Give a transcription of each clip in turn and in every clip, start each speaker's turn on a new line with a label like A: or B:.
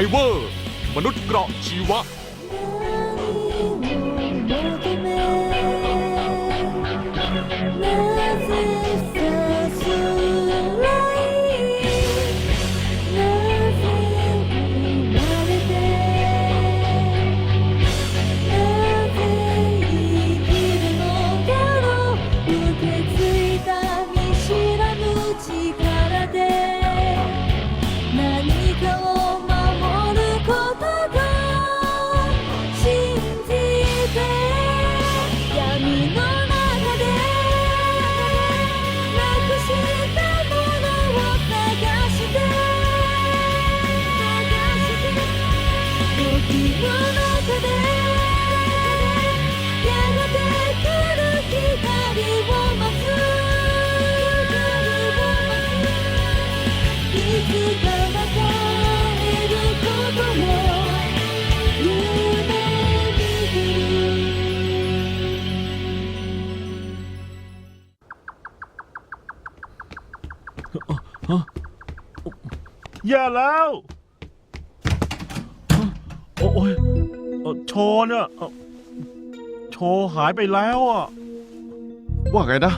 A: ายเวอร์ มนุษย์เกราะชีวะ
B: แย่แล้ว โอ้ยเอ่อโชว์เนี่ยเอ่อโชว์หายไปแล้วอะ
C: ว่าไงนะ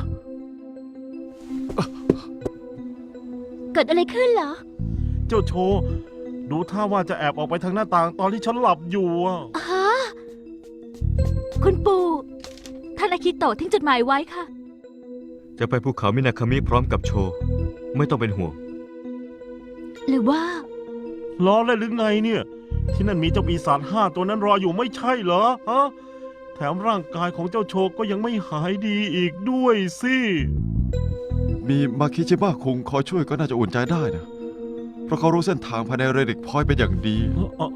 D: เกิดอะไรขึ้นเหรอ
B: เจ้าโชว์ดูท่าว่าจะแอบออกไปทางหน้าต่างตอนที่ฉันหลับอยู่อะ
D: ฮะคุณปู่ท่านอาคิโตะทิ้งจดหมายไว้ค่ะ
E: จะไปภูเขามินาคามิพร้อมกับโชว์ไม่ต้องเป็นห่วง
D: หรือว่า
B: ล้อเลยหรือไงเนี่ย ที่นั่นมีเจ้าปีศาจห้าตัวนั้นรออยู่ไม่ใช่เหรอฮะแถมร่างกายของเจ้าโชว์ก็ยังไม่หายดีอีกด้วยสิ
C: มีมาคิชิมะคงคอยช่วยก็น่าจะอุ่นใจได้นะ เพราะเขารู้เส้นทางภายในเรดิกพอยต์เป็นอย่างดี
B: เอ่อเอ่อ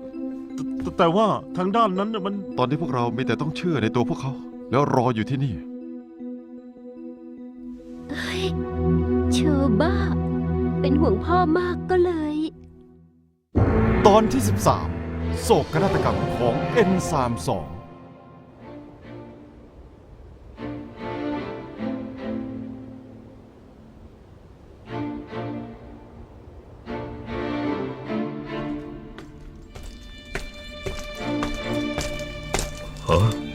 B: แต่แต่ว่าทางด้านนั้นน่ะมัน
C: ตอนนี้พวกเรามีแต่ต้องเชื่อในตัวพวกเขา แล้วรออยู่ที่นี่
D: เอ้ยเชอบ้า เป็นห่วงพ่อมากก็เลย
F: ตอนที่ 13 โศกนาฏกรรมของ N32
E: ฮะ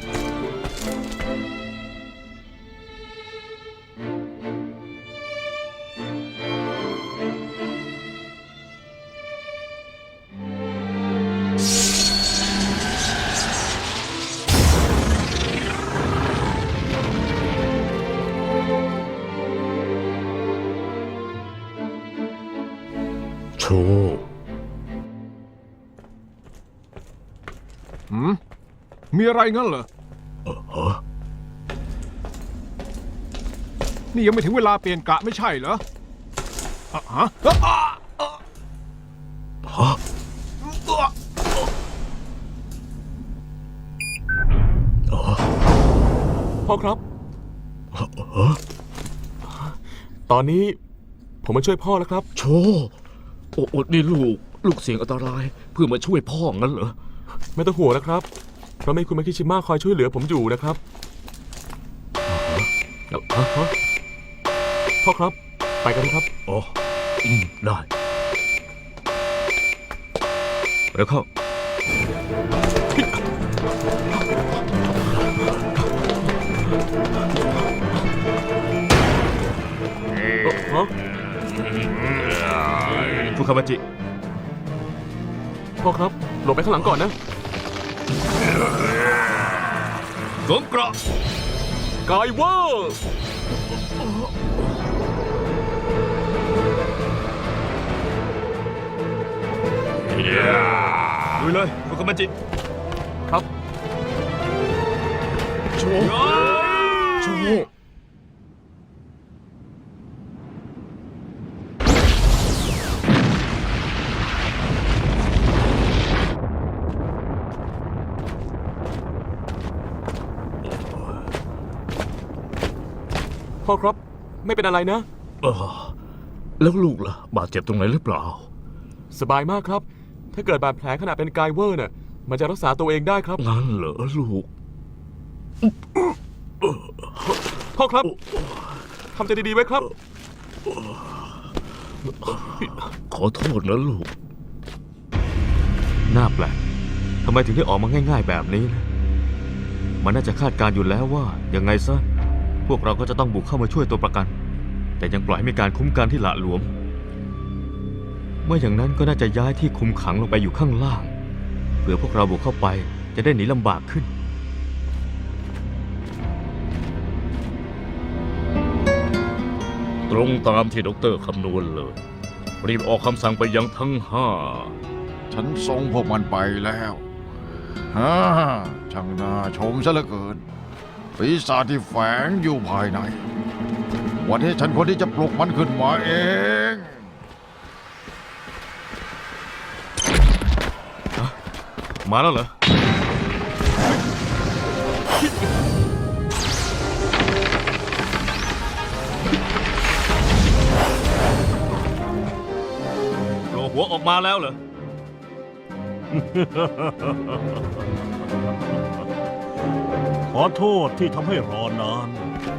F: มีอะไรงั้นเหรอนี่ยังไม่ถึงเวลาเปลี่ยนกะไม่ใช่เหรออะฮะอะอะอะอะ
A: พ่อครับ ตอนนี้ผมมาช่วยพ่อแล้วครับ
G: โชว์โอ้โอนี่ลูก ลูกเสียงอันตราย เพื่อมาช่วยพ่องั้นเหรอ
A: ไม่ต้องห่วงนะครับ เพราะมีคุณมาคิชิมะคอยช่วยเหลือผมอยู่นะครับ
G: แล้วฮะฮะ
A: พ่อครับ ไปกันนะครับ
G: อ๋ออืมได้
E: เร็วเข้า
A: ฮะ
E: ฟูคามาจิ
A: พ่อครับ หลบไปข้างหลังก่อนนะ
E: สวมเกราะ
A: กายเวอร์
E: ลุยเลยฟูคามาจิ
A: ครับ
G: โชว์โชว์
A: พ่อครับ ไม่เป็นอะไรนะ
G: เออแล้วลูกล่ะ บาดเจ็บตรงไหนหรือเปล่า
A: สบายมากครับ ถ้าเกิดบาดแผลขณะเป็นกายเวอร์น่ะ มันจะรักษาตัวเองได้ครับ
G: งั้นเหรอลูก
A: พ่อครับทำใจดีๆไว้ครับ
G: ขอโทษนะลูก
E: น่าแปลกทำไมถึงได้ออกมาง่าย ๆ แบบนี้นะ มันน่าจะคาดการณ์อยู่แล้วว่ายังไงซะพ วกเราก็จะต้องบุกเข้ามาช่วยตัวประกัน แต่ยังปล่อยให้มีการคุ้มกันที่หละหลวม เมื่ออย่างนั้นก็น่าจะย้ายที่คุมขังลงไปอยู่ข้างล่าง เพื่อพวกเราบุกเข้าไปจะได้หนีลำบากขึ้น
G: ตรงตามที่ด็อกเตอร์คำนวณเลย รีบออกคำสั่งไปยังทั้งห้า
H: ฉันส่งพวกมันไปแล้วฮ่าช่างน่าชมซะเหลือเกิน ปีศาจที่แฝงอยู่ภายใน วันนี้ฉันคนที่จะปลุกมันขึ้นมาเอง
E: มาแล้วเหรอ โผล่หัวออกมาแล้วเหรอ
B: ขอโทษที่ทำให้รอนาน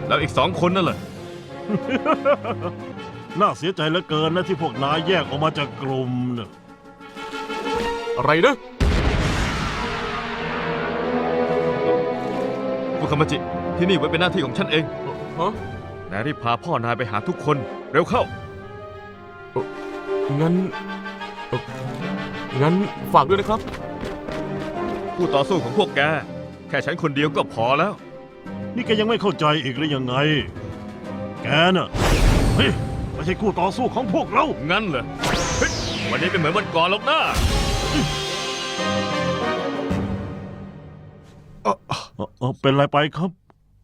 E: แล้วอีกสองคนนั่นเหรอ
B: น่าเสียใจเหลือเกินนะที่พวกนายแยกออกมาจากกลุ่มน่ะ
I: อะไรนะ
E: ฟุคามาจิ ที่นี่ไว้เป็นหน้าที่ของฉันเอง
I: ฮะ
E: นายรีบพาพ่อนายไปหาทุกคน เร็วเข้า
I: งั้นเอ่องั้นฝากด้วยนะครับ
E: ผู้ต่อสู้ของพวกแกแค่ฉันคนเดียวก็พอแล้ว
B: นี่แกยังไม่เข้าใจอีกหรือยังไง แกน่ะเฮ้ยไม่ใช่คู่ต่อสู้ของพวกเรา
E: งั้นเหรอเฮ้ยวันนี้เป็นเหมือนวันก่อนหรอกนะ
B: เอ่อเอ่อเป็นไรไปครับ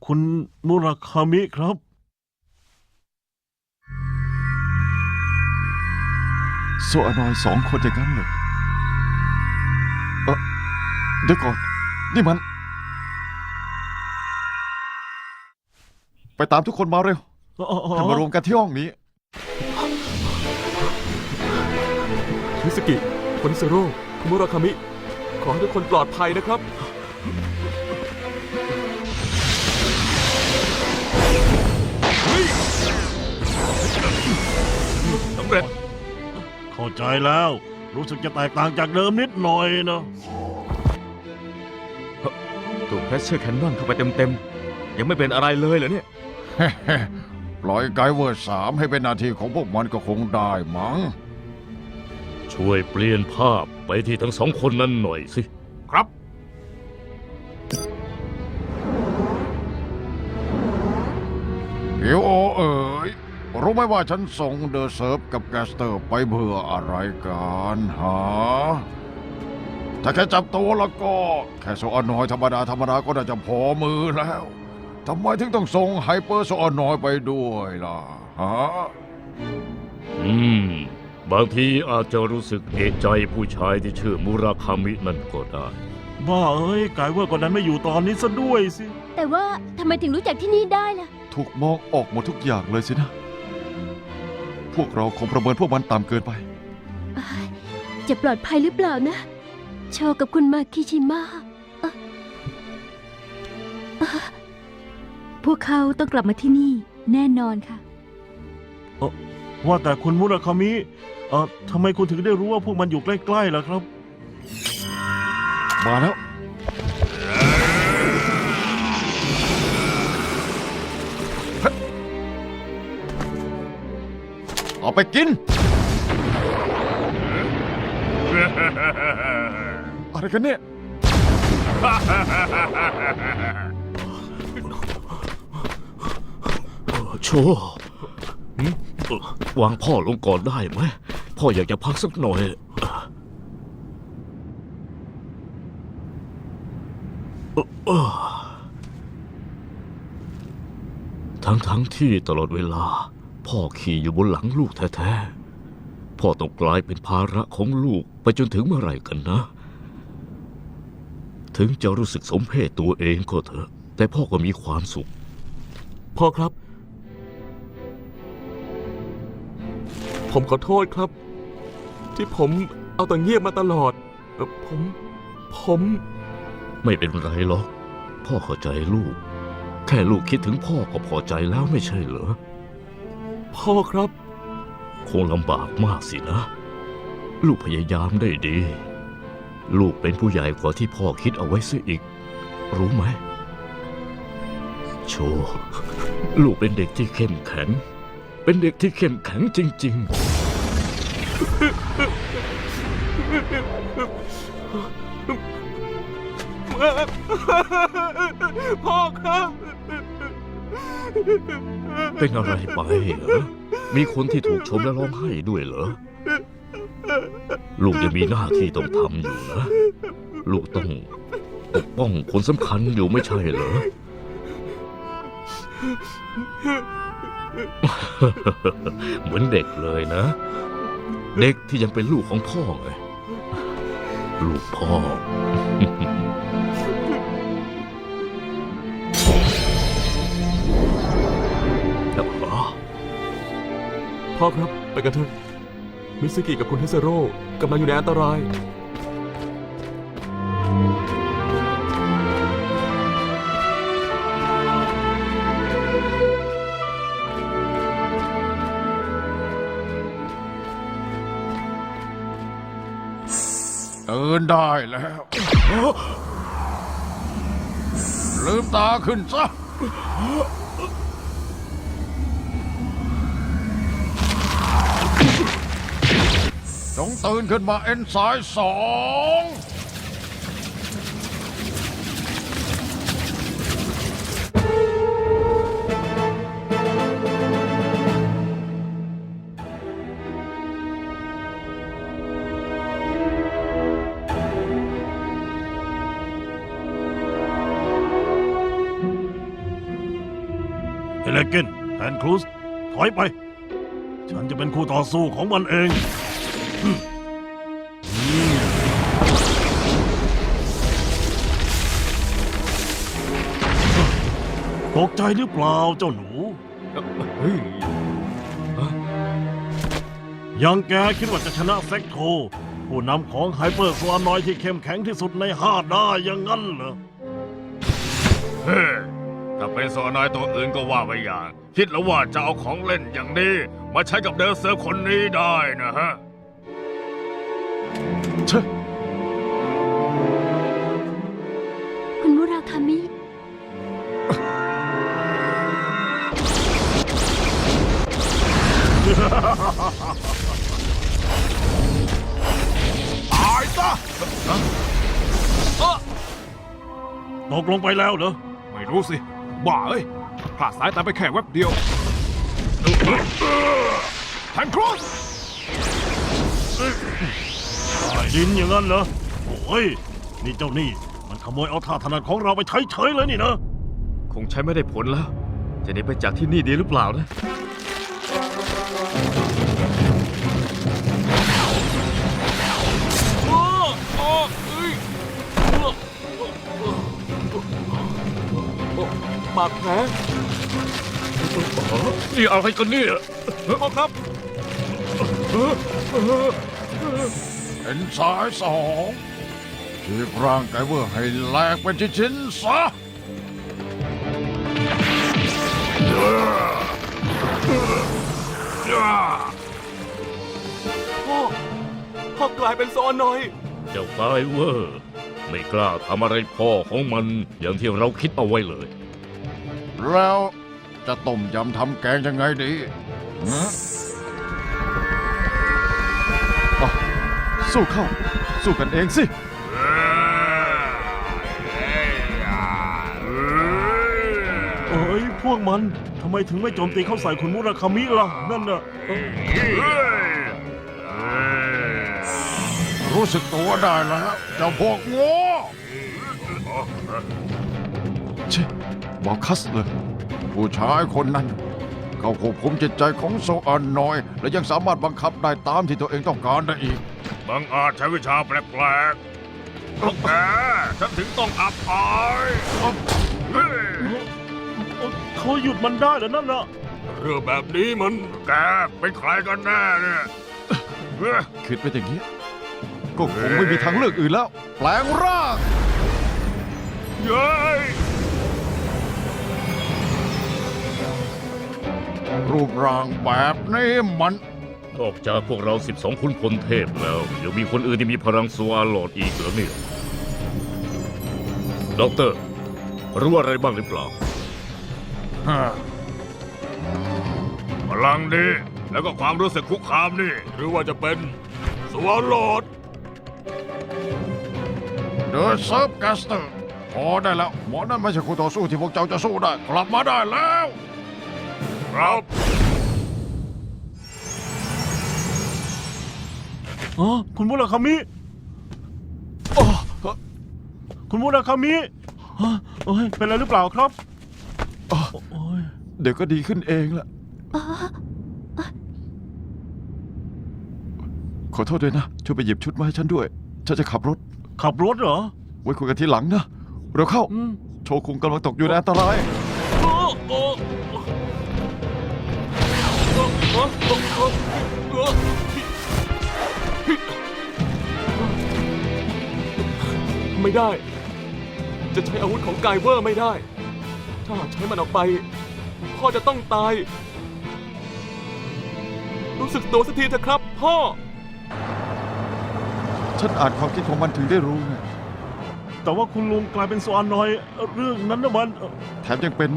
B: คุณมุราคามิครับ
C: โซอานอยสองคนอย่างนั้นเหรอเอ่อเดี๋ยวก่อน นี่มัน ไปตามทุกคนมาเร็วให้มารวมกันที่ห้องนี้
I: มิสกิคนิสโร่คุณมุราคามิ ขอให้ทุกคนปลอดภัยนะครับ
E: สำเร็จ
B: เข้าใจแล้ว รู้สึกจะแตกต่างจากเดิมนิดหน่อยนะ
E: ถูกเพรสเชอร์แคนนอนเข้าไปเต็มๆ ยังไม่เป็นอะไรเลยเหรอเนี่ย
H: ปล่อยไกด์เวอร์สามให้เป็นหน้าที่ของพวกมันก็คงได้มั้ง
G: ช่วยเปลี่ยนภาพไปที่ทั้งสองคนนั้นหน่อยสิ
H: ครับ เดี๋ยวโอเอ๋ยรู้ไหมว่าฉันส่งเดอะเซิร์ฟกับแกสเตอร์ไปเพื่ออะไรกันฮะถ้าแค่จับตัวแล้วก็ แค่โซอานอยธรรมดาธรรมดาก็น่าจะพอมือแล้ว ทำไมถึงต้องส่งไฮเปอร์โซอานอยไปด้วยล่ะฮะ
G: อืม บางทีอาจจะรู้สึกเอะใจผู้ชายที่ชื่อมุราคามินั่นก็ได้
B: บ้าเอ้ยกายเวอร์คนนั้นไม่อยู่ตอนนี้ซะด้วยสิ
A: แต่ว่าทำไมถึงรู้จักที่นี่ได้ล่ะ
C: ถูกมองออกหมดทุกอย่างเลยสินะ พวกเราคงประเมินพวกมันต่ำเกินไป
A: จะปลอดภัยหรือเปล่านะ โชกับคุณมาคิชิมะเอ่อเอ่อพ วกเขาต้องกลับมาที่นี่แน่นอนค่ะ
B: ว่าแต่คุณมุราคามิเอ่อทำไมคุณถึงได้รู้ว่าพวกมันอยู่ใกล้ๆล่ะครับ
C: มาแล้ว เอาไปกิน อะไรกันเนี่ย
G: โชวางพ่อลงก่อนได้ไหม พ่ออยากจะพักสักหน่อย ทั้งทั้งที่ตลอดเวลา พ่อขี่อยู่บนหลังลูกแท้ๆ พ่อต้องกลายเป็นภาระของลูกไปจนถึงเมื่อไหร่กันนะ ถึงจะรู้สึกสมเพศตัวเองก็เถอะ แต่พ่อก็มีความสุข
I: พ่อครับ ผมขอโทษครับ ที่ผมเอาแต่เงียบมาตลอดเอ่อผม ผม
G: ไม่เป็นไรหรอก พ่อเข้าใจลูก แค่ลูกคิดถึงพ่อก็พอใจแล้วไม่ใช่เหรอ
I: พ่อครับ
G: คงลำบากมากสินะ ลูกพยายามได้ดี ลูกเป็นผู้ใหญ่กว่าที่พ่อคิดเอาไว้เสียอีก รู้ไหม โชว์ลูกเป็นเด็กที่เข้มแข็ง เป็นเด็กที่เข้มแข็งจริง
I: พ่อครับ
G: ๆเป็นอะไรไปเหรอ มีคนที่ถูกชมและร้องไห้ด้วยเหรอ ลูกยังมีหน้าที่ต้องทำอยู่นะ ลูกต้องปกป้องคนสำคัญอยู่ไม่ใช่เหรอ เหมือนเด็กเลยนะ เด็กที่ยังเป็นลูกของพ่อไงลูกพ่ออ๋อ
I: พ่อครับ ไปกันเถอะมิสกิกับคุณเทสโร่กำลังอยู่ในอันตราย
H: ได้แล้ว ลืมตาขึ้นซะ จงตื่นขึ้นมาเอ็นสายสอง
B: นแอนครูสถอยไป ฉันจะเป็นคู่ต่อสู้ของมันเองตกใจหรือเปล่าเจ้าหนู
E: เฮ้ย
B: ยังแกคิดว่าจะชนะเซ็กโท ผู้นำของไฮเปอร์สวานอยที่เข้มแข็งที่สุดในห้าได้อยังงั้นเหรอ
E: เฮ้ถ้าเป็นโซนอยตัวอื่นก็ว่าไปอย่าง คิดแล้วว่าจะเอาของเล่นอย่างนี้ มาใช้กับเดอร์เซอร์คนนี้ได้นะฮะ
C: เชอะ
A: คุณมุราคามิ
B: ตายซะตกลงไปแล้วเหรอ
F: ไม่รู้สิ บ้าเอ้ย พลาดสายตาไปแค่แวบเดียวแทนครอส
B: ใต้ดินอย่างนั้นเหรอโอ้ย นี่เจ้านี่ มันขโมยเอาท่าถนัดของเราไปใช้เฉยเลยนี่นะ
E: คงใช้ไม่ได้ผลแล้ว จะหนีไปจากที่นี่ดีหรือเปล่านะ
I: บาดแผล
G: นี่อะไรกันเนี่ย
I: พ่อครับ
H: เอ็นสายสองฉีกร่างไกเวอร์ให้แหลกเป็นชิ้นๆซะ
I: พ่อพ่อกลายเป็นซอนอย
G: เจ้าไกเวอร์ ไม่กล้าทำอะไรพ่อของมันอย่างที่เราคิดเอาไว้เลย
H: แล้ว จะต้มยำทำแกงยังไงดีฮะ
C: สู้เข้า สู้กันเองสิ
B: เอ้ยพวกมันทำไมถึงไม่โจมตีเข้าใส่คุณมุราคามิล่ะ นั่นน่ะ
H: รู้สึกตัวได้แล้วเจ้าพวกโง่
C: เช่บอกคัสเลย
H: ผู้ชายคนนั้น เขาควบคุมจิตใจของโซอานนอย และยังสามารถบังคับได้ตามที่ตัวเองต้องการได้อีก
E: บางอาจใช้วิชาแปลกๆแกฉันถึงต้องอับอายเฮ้ย
B: เขาหยุดมันได้แล้วนั่นน่ะ
I: เรื่องแบบนี้มัน
E: แกเป็นใครกันแน่เนี่ยเฮ้ย
C: คิดไปอย่างนี้ยก็คงไม่มีทางเลือกอื่นแล้ว แปลงร่าง
E: เย้ย
H: รูปร่างแบบนี้มัน
G: นอกจากพวกเรา 12 คุณพลเทพแล้ว ยังมีคนอื่นที่มีพลังสวาโลดอีกเหรอเนี่ยด็อกเตอร์ รู้อะไรบ้างหรือเปล่า
F: ฮะพลังดีแล้วก็ความรู้สึกคุกคามนี่
I: หรือว่าจะเป็นสวอลโลด
H: เดอะเซิร์ฟแกสเตอร์พอได้แล้ว หมอนั่นไม่ใช่คู่ต่อสู้ที่พวกเจ้าจะสู้ได้ กลับมาได้แล้ว
F: ครับ
B: อ๋อคุณมุราคามิอ๋อคุณมุราคามิฮะโอ้ยเป็นอะไรหรือเปล่าครับ
C: อ๋อ
B: โอ้ย
C: เดี๋ยวก็ดีขึ้นเองแหละ
A: อ๋อ
C: ขอโทษด้วยนะ ช่วยไปหยิบชุดมาให้ฉันด้วย ฉันจะขับรถ
B: ขับรถเหรอ
C: ไว้คุยกันทีหลังนะ เร็วเข้า
B: อืม
C: โชคุงกำลังตกอยู่ในอันตราย
I: ไม่ได้ จะใช้อาวุธของกายเวอร์ไม่ได้ ถ้าหากใช้มันออกไป พ่อจะต้องตาย รู้สึกตัวสักทีเถอะครับ พ่อ
C: ฉันอ่านความคิดของมันถึงได้รู้ไง
B: แต่ว่าคุณลุงกลายเป็นโซอานอยด์เรื่องนั้นนะมันเอ่อ
C: แถมยังเป็น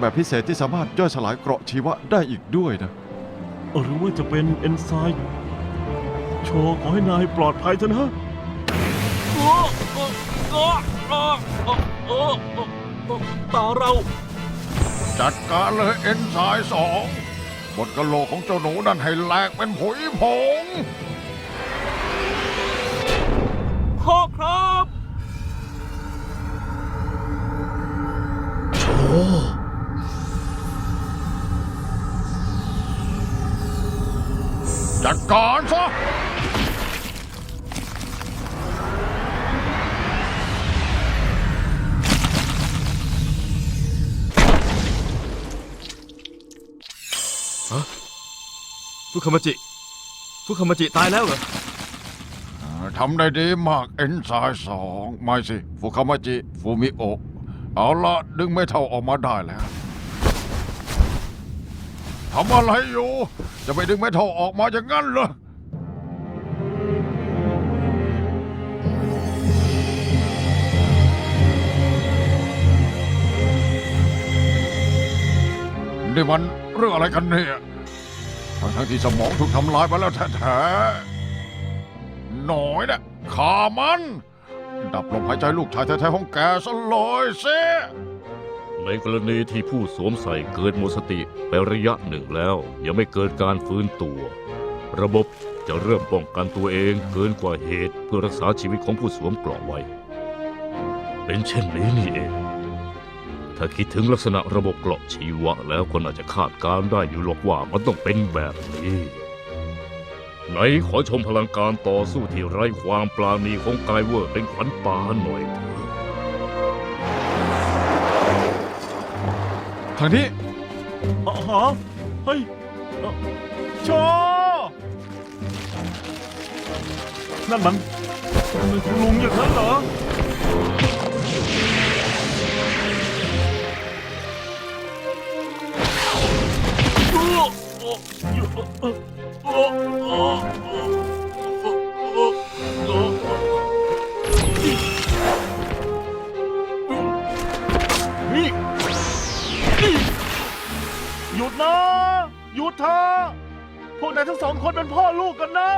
C: แบบพิเศษที่สามารถย่อยสลายเกราะชีวะได้อีกด้วยนะ
B: หรือว่าจะเป็นเอนไซม์โชว์ขอให้นายปลอดภัยเถอะนะ
I: ตาเรา
H: จัดการเลยเอ็นไซม์สองบนกระโหลกของเจ้าหนูนั่นให้แหลกเป็นผุยผง
I: พ่อครับ
H: จัดการซะ
E: ฟุคามาจิ ฟุคามาจิตายแล้วเหรอ
H: ทำได้ดีมากเอ็นไซม์สองไม่สิฟุคามาจิฟูมิโอะเอาละดึงไม่เท่าออกมาได้แล้วทำอะไรอยู่ จะไปดึงไม่เท่าออกมาอย่างนั้นเหรอนี่มันเรื่องอะไรกันเนี่ย ทั้งทั้งๆที่สมองถูกทำลายไปแล้วแท้ๆหน่อยนะขามัน ดับลมหายใจลูกชายแท้ๆของแกซะเลยสิ
G: ในกรณีที่ผู้สวมใส่เกิดหมดสติไประยะหนึ่งแล้ว ยังไม่เกิดการฟื้นตัว ระบบจะเริ่มป้องกันตัวเองเกินกว่าเหตุเพื่อรักษาชีวิตของผู้สวมเกราะไว้ เป็นเช่นนี้นี่เอง ถ้าคิดถึงลักษณะระบบเกราะชีวะแล้วคนอาจจะคาดการณ์ได้อยู่หรอกว่ามันต้องเป็นแบบนี้ ไหนขอชมพลังการต่อสู้ที่ไร้ความปราณีของกายเวอร์เป็นขวัญตาหน่อยเถอะ
C: ทางนี้
B: อ๋อฮะเฮ้ยเอ่อโชนั่นมันมันเป็นคุณลุงอย่างนั้นเหรอ หยุดนะ หยุดเถอะพวกนายทั้งสองคนเป็นพ่อลูกกันนะ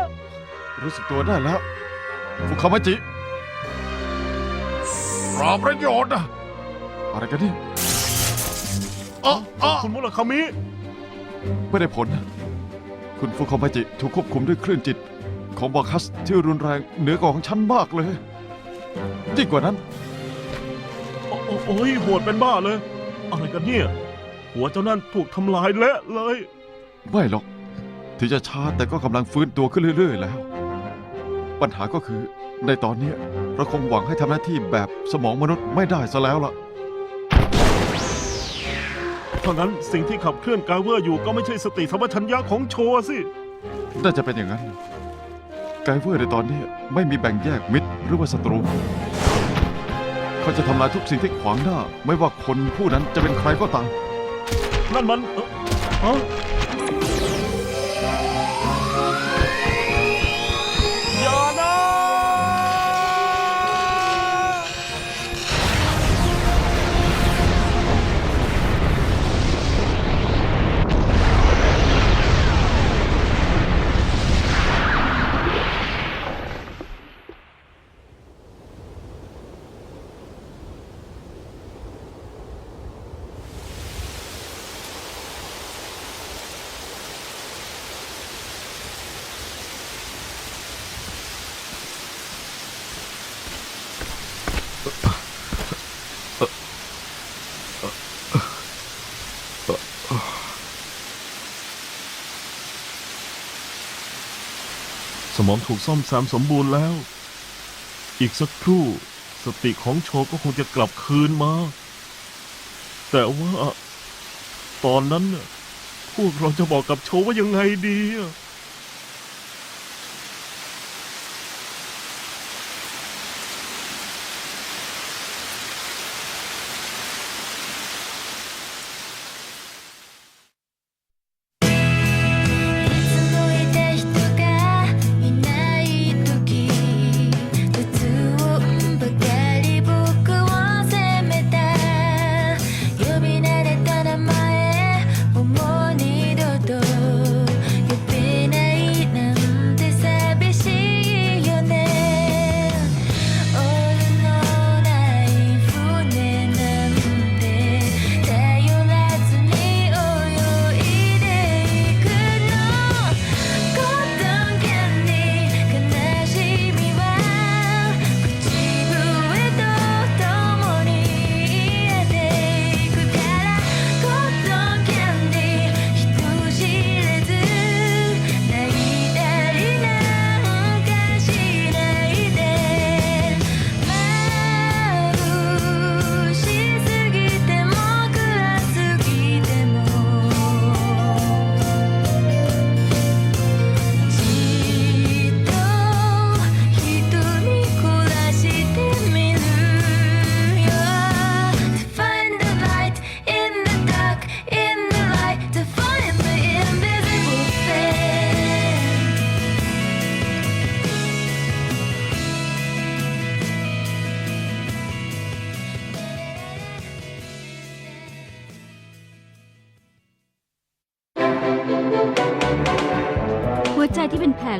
C: รู้สึกตัวได้แล้ว ฟุคามาจิ
H: ปราบประโยชน์นะ
C: อะไรกันนี่
H: อะอะ
B: คุณมุราคามิ
C: ไม่ได้ผลนะ คุณฟุคามาจิถูกควบคุมด้วยคลื่นจิต ของบอคัสที่รุนแรงเหนือกว่าของฉันมากเลยยิ่งกว่านั้น
B: โอ้โอ้โอ้ยโหดเป็นบ้าเลย อะไรกันเนี่ย หัวเจ้านั่นถูกทำลายเละเลย
C: ไม่หรอก ถึงจะช้าแต่ก็กำลังฟื้นตัวขึ้นเรื่อย ๆ แล้ว ปัญหาก็คือในตอนเนี้ยเราคงหวังให้ทำหน้าที่แบบสมองมนุษย์ไม่ได้ซะแล้วล่ะ
B: เพราะงั้นสิ่งที่ขับเคลื่อนกาเวอร์อยู่ก็ไม่ใช่สติสัมปชัญญะของโชว์สิ
C: น่าจะเป็นอย่างนั้น ไกเวอร์ในตอนนี้ไม่มีแบ่งแยกมิตรหรือว่าศัตรู เขาจะทำลายทุกสิ่งที่ขวางหน้า ไม่ว่าคนผู้นั้นจะเป็นใครก็ตาม
B: นั่นมันเอ่อฮะ
D: มองถูกซ่อมแซมสมบูรณ์แล้ว อีกสักครู่ สติของโชก็คงจะกลับคืนมา แต่ว่า ตอนนั้น พวกเราจะบอกกับโชว่ายังไงดีอะ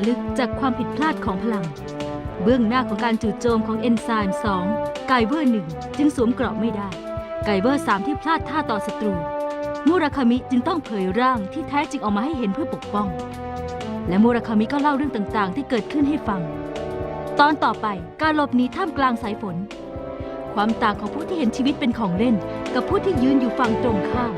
A: ลึกจากความผิดพลาดของพลัง เบื้องหน้าของการจู่โจมของเอนไซม์2ไกเวอร์หนึ่งจึงสวมเกราะไม่ได้ ไกเวอร์ 3 ที่พลาดท่าต่อศัตรู มูราคามิจึงต้องเผยร่างที่แท้จริงออกมาให้เห็นเพื่อปกป้อง และมูราคามิก็เล่าเรื่องต่างๆ ที่เกิดขึ้นให้ฟัง ตอนต่อไปการหลบหนีท่ามกลางสายฝน ความต่างของผู้ที่เห็นชีวิตเป็นของเล่น กับผู้ที่ยืนอยู่ฝั่งตรงข้าม